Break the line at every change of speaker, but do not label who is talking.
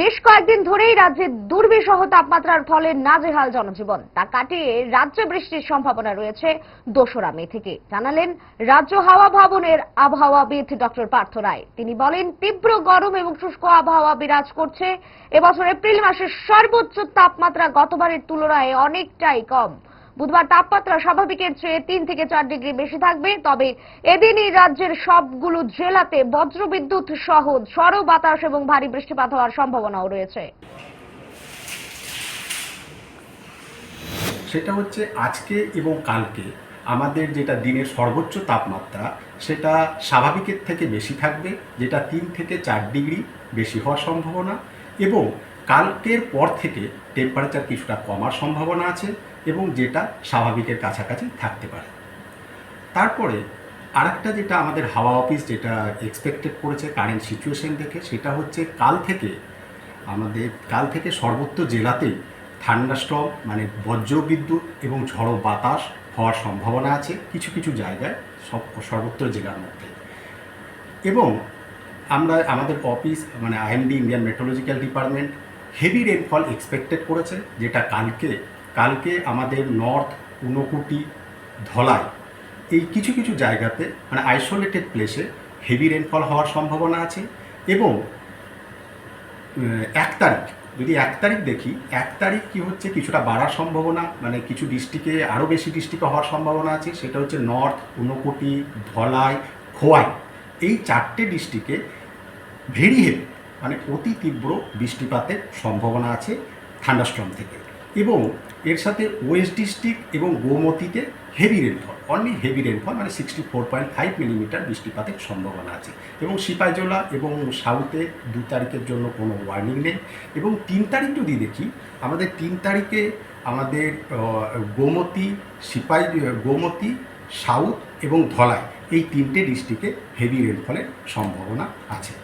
বেশ কয়েকদিন ধরেই রাজ্যে দুর্বিষহ তাপমাত্রার ফলে নাজেহাল জনজীবন। তা কাটিয়ে রাজ্যে বৃষ্টির সম্ভাবনা রয়েছে দোসরা মে থেকে। জানালেন রাজ্য হাওয়া ভবনের আবহাওয়াবিদ ডক্টর পার্থ রায়। তিনি বলেন, তীব্র গরম এবং শুষ্ক আবহাওয়া বিরাজ করছে। এবছর এপ্রিল মাসের সর্বোচ্চ তাপমাত্রা গতবারের তুলনায় অনেকটাই কম। বুধবার তাপমাত্রা স্বাভাবিকের চেয়ে তিন থেকে চার ডিগ্রি বেশি থাকবে। তবে এদিনই রাজ্যের সবগুলো জেলাতে বজ্রবিদ্যুৎ সহ ঝড়ো বাতাস এবং ভারী বৃষ্টিপাত হওয়ার সম্ভাবনাও রয়েছে।
সেটা হচ্ছে আজকে এবং কালকে আমাদের যেটা দিনের সর্বোচ্চ তাপমাত্রা, সেটা স্বাভাবিকের থেকে বেশি থাকবে, যেটা তিন থেকে চার ডিগ্রি বেশি হওয়ার সম্ভাবনা এবং কালকের পর থেকে টেম্পারেচার কিছুটা কমার সম্ভাবনা আছে এবং যেটা স্বাভাবিকের কাছাকাছি থাকতে পারে। তারপরে আরেকটা যেটা আমাদের হাওয়া অফিস যেটা এক্সপেক্টেড করেছে কারেন্ট সিচুয়েশন দেখে, সেটা হচ্ছে কাল থেকে আমাদের, কাল থেকে সর্বত্র জেলাতেই থান্ডাস্ট্রম মানে বজ্রবিদ্যুৎ এবং ঝড়ো বাতাস হওয়ার সম্ভাবনা আছে কিছু কিছু জায়গায়, সব সর্বত্র জেলার মধ্যে। এবং আমরা, আমাদের অফিস মানে IMD Indian meteorological department heavy rainfall expected করেছে, যেটা কালকে কালকে আমাদের নর্থ ঊনকুটি ধলাই, এই কিছু কিছু জায়গাতে মানে আইসোলেটেড প্লেসে হেভি রেনফল হওয়ার সম্ভাবনা আছে এবং এক তারিখ, যদি এক তারিখ দেখি, এক তারিখ কি হচ্ছে কিছুটা বাড়ার সম্ভাবনা মানে কিছু ডিস্ট্রিক্টে আরও বেশি ডিস্ট্রিক্টে হওয়ার সম্ভাবনা আছে, সেটা হচ্ছে নর্থ ঊনকোটি ধলাই, খোয়াই, এই চারটে ডিস্ট্রিক্টে ভেরি হেভি মানে অতি তীব্র বৃষ্টিপাতের সম্ভাবনা আছে থান্ডাস্ট্রম থেকে। এবং এর সাথে ওয়েস্ট ডিস্ট্রিক্ট এবং গোমতিতে heavy rainfall only heavy rainfall মানে sixty four point five millimetre বৃষ্টিপাতের সম্ভাবনা আছে। এবং সিপাইজোলা এবং সাউথে দু তারিখের জন্য কোনো ওয়ার্নিং নেই। এবং তিন তারিখ যদি দেখি, আমাদের তিন তারিখে আমাদের গোমতী সিপাহী গোমতী, সাউথ এবং ধলাই এই তিনটে ডিস্ট্রিক্টে হেভি রেনফলের সম্ভাবনা আছে।